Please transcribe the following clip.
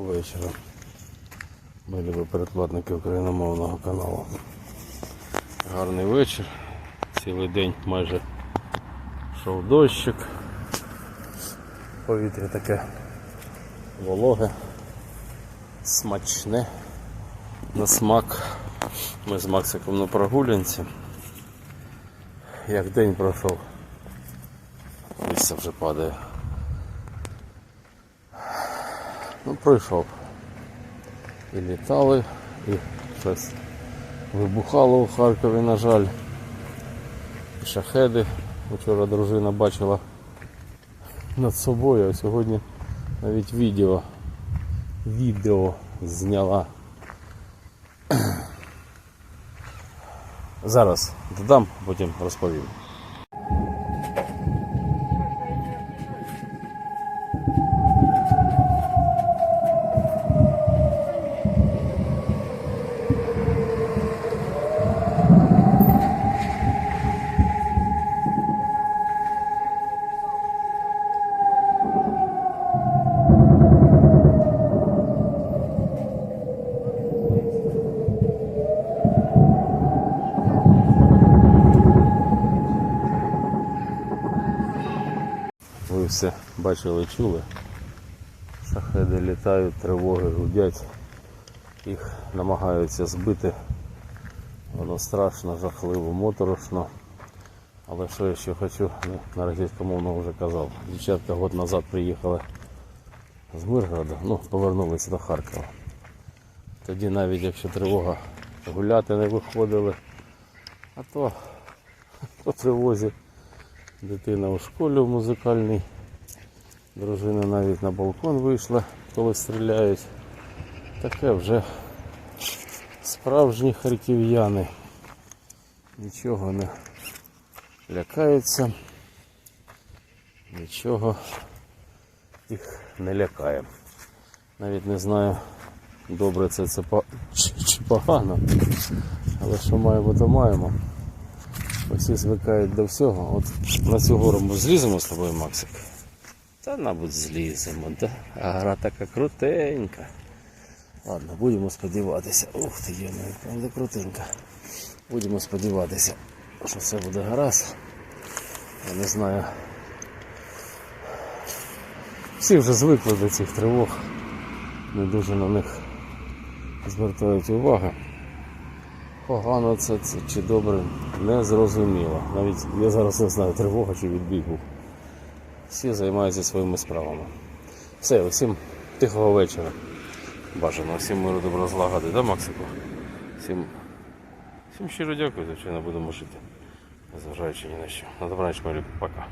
Вечора. Ми любі передплатники україномовного каналу. Гарний вечір. Цілий день майже йшов дощик. Повітря таке вологе, смачне, на смак. Ми з Максиком на прогулянці. Як день пройшов, листя вже падає. Ну, пройшов. І літали, і щось вибухало у Харкові, на жаль. І шахеди. Вчора дружина бачила над собою, а сьогодні навіть відео, відео зняла. Зараз додам, потім розповім. Все бачили, чули. Шахеди літають, тривоги гудять, їх намагаються збити. Воно страшно, жахливо, моторошно. Але що я ще хочу, ну, на російськомовно вже казав. Дівчатка год назад приїхали з Миргорода, ну, повернулися до Харкова. Тоді навіть якщо тривога гуляти не виходили, а то по тривозі Дитина у школі в музикальній. Дружина навіть на балкон вийшла, коли стріляють. Таке вже справжні харків'яни. Нічого не лякаються, нічого їх не лякає. Навіть не знаю, добре це, це чи погано, але що маємо, то маємо. Усі звикають до всього. От на цю гору ми зліземо з тобою, Максик. Та, мабуть, зліземо, да? А гра така крутенька. Ладно, будемо сподіватися. Ух ти, є, правда крутенька. Будемо сподіватися, що все буде гаразд. Я не знаю. Всі вже звикли до цих тривог. Не дуже на них звертають увагу. Погано це, чи добре, не зрозуміло. Навіть я зараз не знаю, тривога чи відбіг був. Всі займаються своїми справами. Все, усім тихого вечора. Бажано, всім миру добро злагоди, да, Максику? Всім, всім щиро дякую, звичайно, будемо жити. Незважаючи ні на що. На добраніч, малюк, пока.